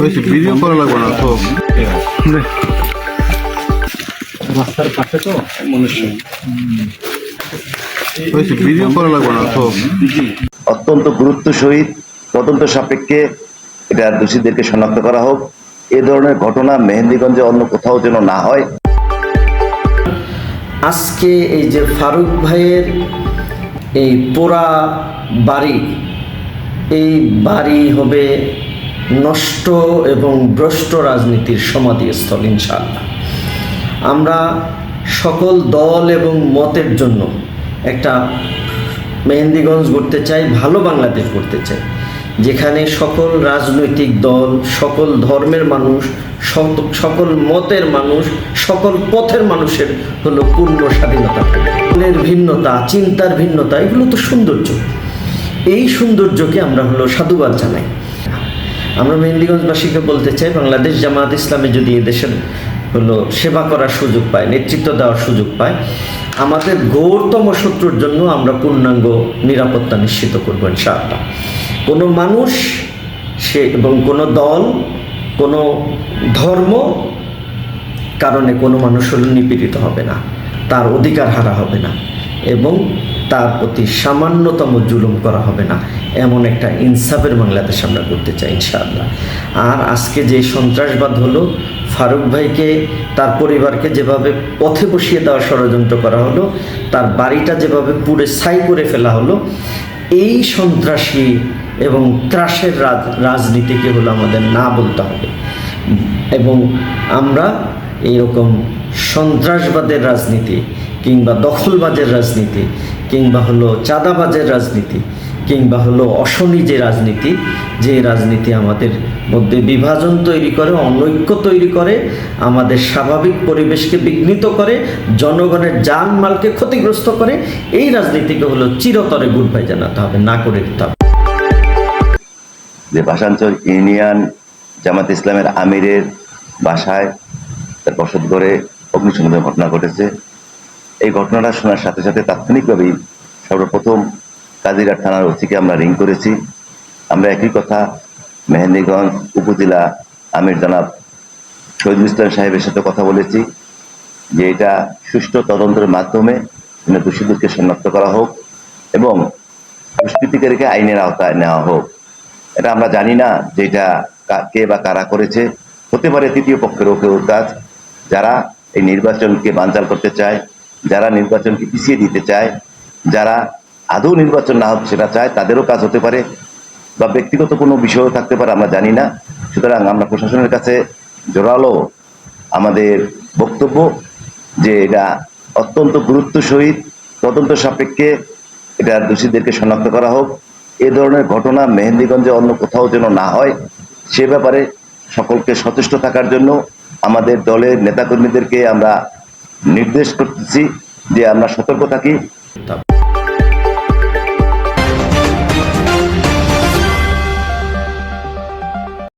হয়েছে ভিডিও করা লাগবে না তো। রাস্তার পাশে তো মনুষ্য। ভিডিও করা লাগবে না তো। অত্যন্ত গুরুত্ব সহিত তদন্ত সাপেক্ষে এটা দোষীদেরকে শনাক্ত করা হোক। এ ধরনের ঘটনা মেহেন্দিগঞ্জে অন্য কোথাও যেন না হয়। আজকে এই যে ফারুক ভাইয়ের এই পোড়া বাড়ি এই বাড়ি হবে নষ্ট এবং ভ্রষ্ট রাজনীতির সমাধিস্থল, ইনশাআল্লাহ। আমরা সকল দল এবং মতের জন্য একটা মেহেন্দিগঞ্জ করতে চাই, ভালো বাংলাদেশ করতে চাই। যেখানে সকল রাজনৈতিক দল, সকল ধর্মের মানুষ সকল মতের মানুষ, সকল পথের মানুষের হলো পূর্ণ স্বাধীনতা দলের ভিন্নতা, চিন্তার ভিন্নতা, এগুলো তো সৌন্দর্য। এই সৌন্দর্যকে আমরা হলো সাধুবাদ জানাই। আমরা মেহেন্দিগঞ্জবাসীকে বলতে চাই, বাংলাদেশ জামাত ইসলামে যদি এদেশের হলো সেবা করার সুযোগ পায়, নেতৃত্ব দেওয়ার সুযোগ পায়, আমাদের ঘোরতম শত্রুর জন্য আমরা পূর্ণাঙ্গ নিরাপত্তা নিশ্চিত করব ইনশাআল্লাহ। কোনো মানুষ সে এবং কোনো দল, কোনো ধর্ম কারণে কোনো মানুষ হলো নিপীড়িত হবে না, তার অধিকার হারা হবে না। এবং তার প্রতি সামান্যতম জুলুম করা হবে না। এমন একটা ইনসাফের বাংলাদেশ আমরা করতে চাই, ইনশাআল্লাহ। আর আজকে যে সন্ত্রাসবাদ হলো, ফারুক ভাইকে, তার পরিবারকে যেভাবে পথে বসিয়ে দেওয়ার ষড়যন্ত্র করা হলো, তার বাড়িটা যেভাবে পুড়ে ছাই করে ফেলা হলো, এই সন্ত্রাসী এবং ত্রাসের রাজ, রাজনীতিকে হলো আমাদের না বলতে হবে। এবং আমরা এইরকম সন্ত্রাসবাদের রাজনীতি কিংবা দখলবাজের রাজনীতি, কিংবা হলো চাঁদাবাজের রাজনীতি, কিংবা হলো অশনি যে রাজনীতি যে রাজনীতি আমাদের মধ্যে বিভাজন তৈরি করে, অনৈক্য তৈরি করে, আমাদের স্বাভাবিক পরিবেশকে বিঘ্নিত করে, জনগণের জানমালকে ক্ষতিগ্রস্ত করে, এই রাজনীতিকে হলো চিরতরে গুড বাই জানাতে হবে, না করে দিতে হবে। যে ভাষাঞ্চল ইউনিয়ন জামাত ইসলামের আমিরের বাসায় তার বসত ঘরে অগ্নিসংযোগের ঘটনা ঘটেছে। এই ঘটনাটা শোনার সাথে সাথে তাৎক্ষণিকভাবেই সর্বপ্রথম কাজিরাট থানার ওসিকে আমরা রিং করেছি। আমরা একই কথা মেহেন্দিগঞ্জ উপজেলা আমির জনাব শহীদুল ইসলাম সাহেবের সাথে কথা বলেছি যে এটা সুষ্ঠু তদন্তের মাধ্যমে দোষীদেরকে শনাক্ত করা হোক এবং দুষ্কৃতিকারীকে আইনের আওতায় নেওয়া হোক। এটা আমরা জানি না যে এটা কে বা কারা করেছে। হতে পারে তৃতীয় পক্ষেরও কেউ কাজ। যারা এই নির্বাচনকে বানচাল করতে চায় যারা নির্বাচনকে পিছিয়ে দিতে চায়, যারা আদৌ নির্বাচন না হোক সেটা চায়, তাদেরও কাজ হতে পারে বা ব্যক্তিগত কোনো বিষয়ও থাকতে পারে, আমরা জানি না। সুতরাং আমরা প্রশাসনের কাছে জোরালো আমাদের বক্তব্য যে এটা অত্যন্ত গুরুত্ব সহিত, তদন্ত সাপেক্ষে এটা দোষীদেরকে শনাক্ত করা হোক। এ ধরনের ঘটনা মেহেন্দিগঞ্জে অন্য কোথাও যেন না হয়, সে ব্যাপারে সকলকে সচেষ্ট থাকার জন্য আমাদের দলের নেতাকর্মীদেরকে আমরা নির্দেশ করতেছি যে আমরা সতর্ক থাকি।